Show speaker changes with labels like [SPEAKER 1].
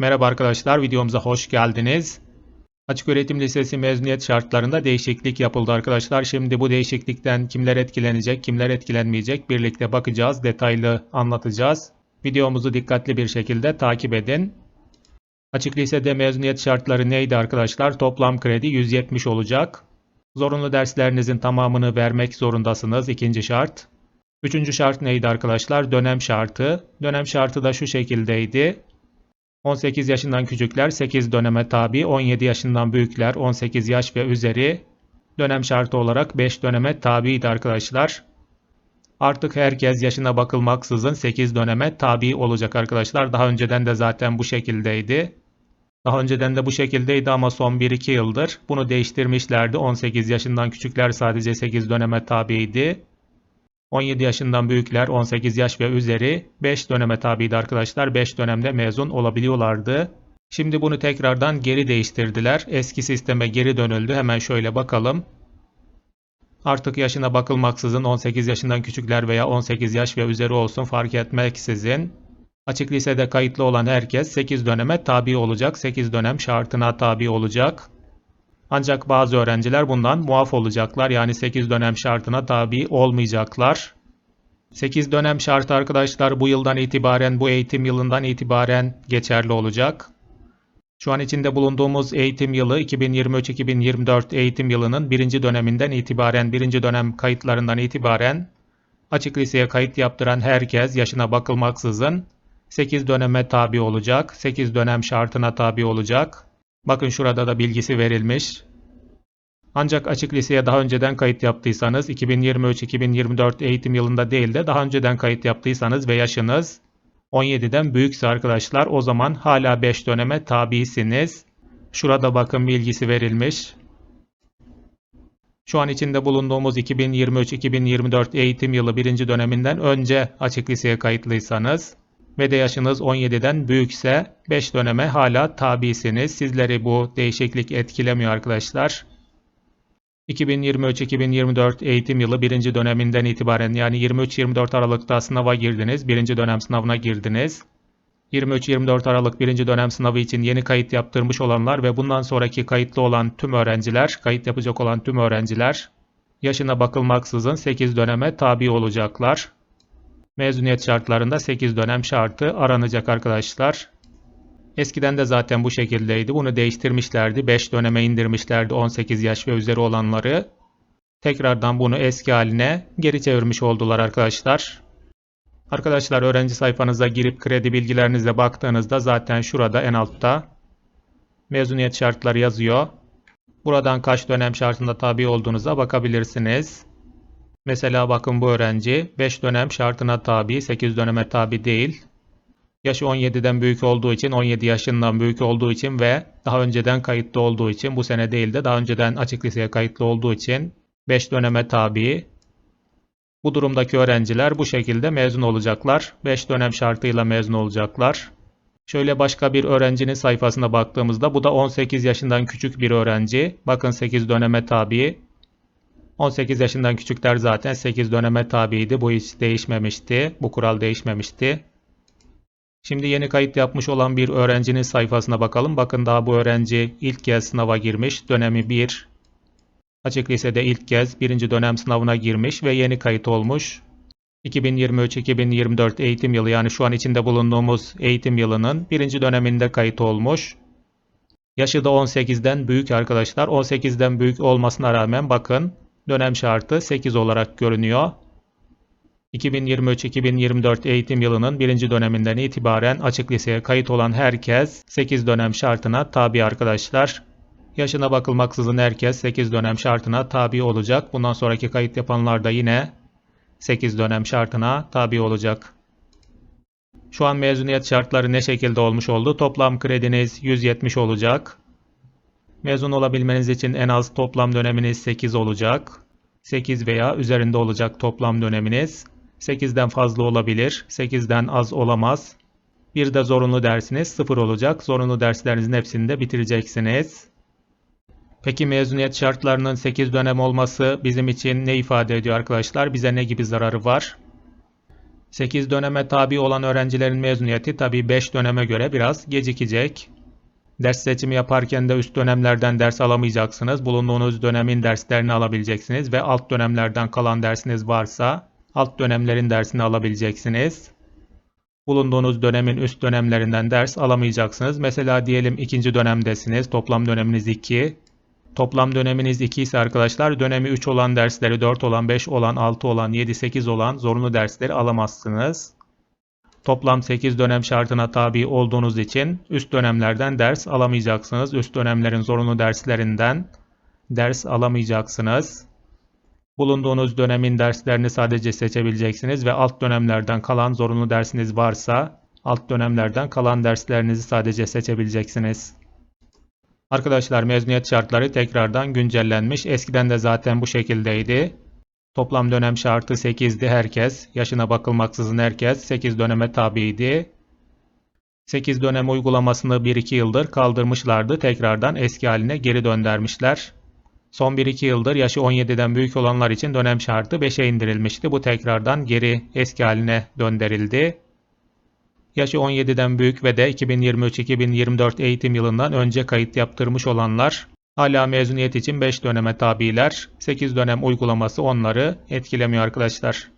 [SPEAKER 1] Merhaba arkadaşlar, videomuza hoş geldiniz. Açık Öğretim Lisesi mezuniyet şartlarında değişiklik yapıldı arkadaşlar. Şimdi bu değişiklikten kimler etkilenecek, kimler etkilenmeyecek birlikte bakacağız, detaylı anlatacağız. Videomuzu dikkatli bir şekilde takip edin. Açık Lisede mezuniyet şartları neydi arkadaşlar? Toplam kredi 170 olacak. Zorunlu derslerinizin tamamını vermek zorundasınız. ikinci şart. Üçüncü şart neydi arkadaşlar? Dönem şartı. Dönem şartı da şu şekildeydi. 18 yaşından küçükler 8 döneme tabi, 17 yaşından büyükler 18 yaş ve üzeri dönem şartı olarak 5 döneme tabiydi arkadaşlar. Artık herkes yaşına bakılmaksızın 8 döneme tabi olacak arkadaşlar. Daha önceden de zaten bu şekildeydi. Daha önceden de bu şekildeydi ama son 1-2 yıldır bunu değiştirmişlerdi. 18 yaşından küçükler sadece 8 döneme tabiydi. 17 yaşından büyükler 18 yaş ve üzeri 5 döneme tabiydi arkadaşlar. 5 dönemde mezun olabiliyorlardı. Şimdi bunu tekrardan geri değiştirdiler. Eski sisteme geri dönüldü. Hemen şöyle bakalım. Artık yaşına bakılmaksızın 18 yaşından küçükler veya 18 yaş ve üzeri olsun fark etmeksizin açık lisede kayıtlı olan herkes 8 döneme tabi olacak. 8 dönem şartına tabi olacak. Ancak bazı öğrenciler bundan muaf olacaklar. Yani 8 dönem şartına tabi olmayacaklar. 8 dönem şartı arkadaşlar bu yıldan itibaren, bu eğitim yılından itibaren geçerli olacak. Şu an içinde bulunduğumuz eğitim yılı 2023-2024 eğitim yılının birinci döneminden itibaren, birinci dönem kayıtlarından itibaren açık liseye kayıt yaptıran herkes yaşına bakılmaksızın 8 döneme tabi olacak, 8 dönem şartına tabi olacak. Bakın şurada da bilgisi verilmiş. Ancak açık liseye daha önceden kayıt yaptıysanız 2023-2024 eğitim yılında değil de daha önceden kayıt yaptıysanız ve yaşınız 17'den büyükse arkadaşlar o zaman hala 5 döneme tabisiniz. Şurada bakın bilgisi verilmiş. Şu an içinde bulunduğumuz 2023-2024 eğitim yılı birinci döneminden önce açık liseye kayıtlıysanız ve de yaşınız 17'den büyükse 5 döneme hala tabisiniz. Sizleri bu değişiklik etkilemiyor arkadaşlar. 2023-2024 eğitim yılı birinci döneminden itibaren yani 23-24 Aralık'ta sınava girdiniz. Birinci dönem sınavına girdiniz. 23-24 Aralık birinci dönem sınavı için yeni kayıt yaptırmış olanlar ve bundan sonraki kayıtlı olan tüm öğrenciler, kayıt yapacak olan tüm öğrenciler yaşına bakılmaksızın 8 döneme tabi olacaklar. Mezuniyet şartlarında 8 dönem şartı aranacak arkadaşlar. Eskiden de zaten bu şekildeydi. Bunu değiştirmişlerdi. 5 döneme indirmişlerdi 18 yaş ve üzeri olanları. Tekrardan bunu eski haline geri çevirmiş oldular arkadaşlar. Arkadaşlar öğrenci sayfanıza girip kredi bilgilerinize baktığınızda zaten şurada en altta mezuniyet şartları yazıyor. Buradan kaç dönem şartında tabi olduğunuza bakabilirsiniz. Mesela bakın bu öğrenci 5 dönem şartına tabi, 8 döneme tabi değil. Yaşı 17'den büyük olduğu için, 17 yaşından büyük olduğu için ve daha önceden kayıtlı olduğu için, bu sene değil de daha önceden açık liseye kayıtlı olduğu için 5 döneme tabi. Bu durumdaki öğrenciler bu şekilde mezun olacaklar. 5 dönem şartıyla mezun olacaklar. Şöyle başka bir öğrencinin sayfasına baktığımızda bu da 18 yaşından küçük bir öğrenci. Bakın 8 döneme tabi. 18 yaşından küçükler zaten 8 döneme tabiydi. Bu hiç değişmemişti. Bu kural değişmemişti. Şimdi yeni kayıt yapmış olan bir öğrencinin sayfasına bakalım. Bakın daha bu öğrenci ilk kez sınava girmiş. Dönemi 1. Açık lisede ilk kez birinci dönem sınavına girmiş ve yeni kayıt olmuş. 2023-2024 eğitim yılı yani şu an içinde bulunduğumuz eğitim yılının birinci döneminde kayıt olmuş. Yaşı da 18'den büyük arkadaşlar. 18'den büyük olmasına rağmen bakın dönem şartı 8 olarak görünüyor. 2023-2024 eğitim yılının birinci döneminden itibaren açık liseye kayıt olan herkes 8 dönem şartına tabi arkadaşlar. Yaşına bakılmaksızın herkes 8 dönem şartına tabi olacak. Bundan sonraki kayıt yapanlar da yine 8 dönem şartına tabi olacak. Şu an mezuniyet şartları ne şekilde olmuş oldu? Toplam krediniz 170 olacak. Mezun olabilmeniz için en az toplam döneminiz 8 olacak. 8 veya üzerinde olacak toplam döneminiz. 8'den fazla olabilir, 8'den az olamaz. Bir de zorunlu dersiniz 0 olacak. Zorunlu derslerinizin hepsini de bitireceksiniz. Peki mezuniyet şartlarının 8 dönem olması bizim için ne ifade ediyor arkadaşlar? Bize ne gibi zararı var? 8 döneme tabi olan öğrencilerin mezuniyeti tabi 5 döneme göre biraz gecikecek. Ders seçimi yaparken de üst dönemlerden ders alamayacaksınız. Bulunduğunuz dönemin derslerini alabileceksiniz ve alt dönemlerden kalan dersiniz varsa alt dönemlerin dersini alabileceksiniz. Bulunduğunuz dönemin üst dönemlerinden ders alamayacaksınız. Mesela diyelim ikinci dönemdesiniz. Toplam döneminiz 2. Toplam döneminiz 2 ise arkadaşlar dönemi 3 olan dersleri 4 olan 5 olan 6 olan 7 8 olan zorunlu dersleri alamazsınız. Toplam 8 dönem şartına tabi olduğunuz için üst dönemlerden ders alamayacaksınız. Üst dönemlerin zorunlu derslerinden ders alamayacaksınız. Bulunduğunuz dönemin derslerini sadece seçebileceksiniz ve alt dönemlerden kalan zorunlu dersiniz varsa alt dönemlerden kalan derslerinizi sadece seçebileceksiniz. Arkadaşlar mezuniyet şartları tekrardan güncellenmiş. Eskiden de zaten bu şekildeydi. Toplam dönem şartı 8'di herkes. Yaşına bakılmaksızın herkes 8 döneme tabiydi. 8 dönem uygulamasını 1-2 yıldır kaldırmışlardı. Tekrardan eski haline geri döndürmüşler. Son 1-2 yıldır yaşı 17'den büyük olanlar için dönem şartı 5'e indirilmişti. Bu tekrardan geri eski haline döndürüldü. Yaşı 17'den büyük ve de 2023-2024 eğitim yılından önce kayıt yaptırmış olanlar hala mezuniyet için 5 döneme tabiler. 8 dönem uygulaması onları etkilemiyor arkadaşlar.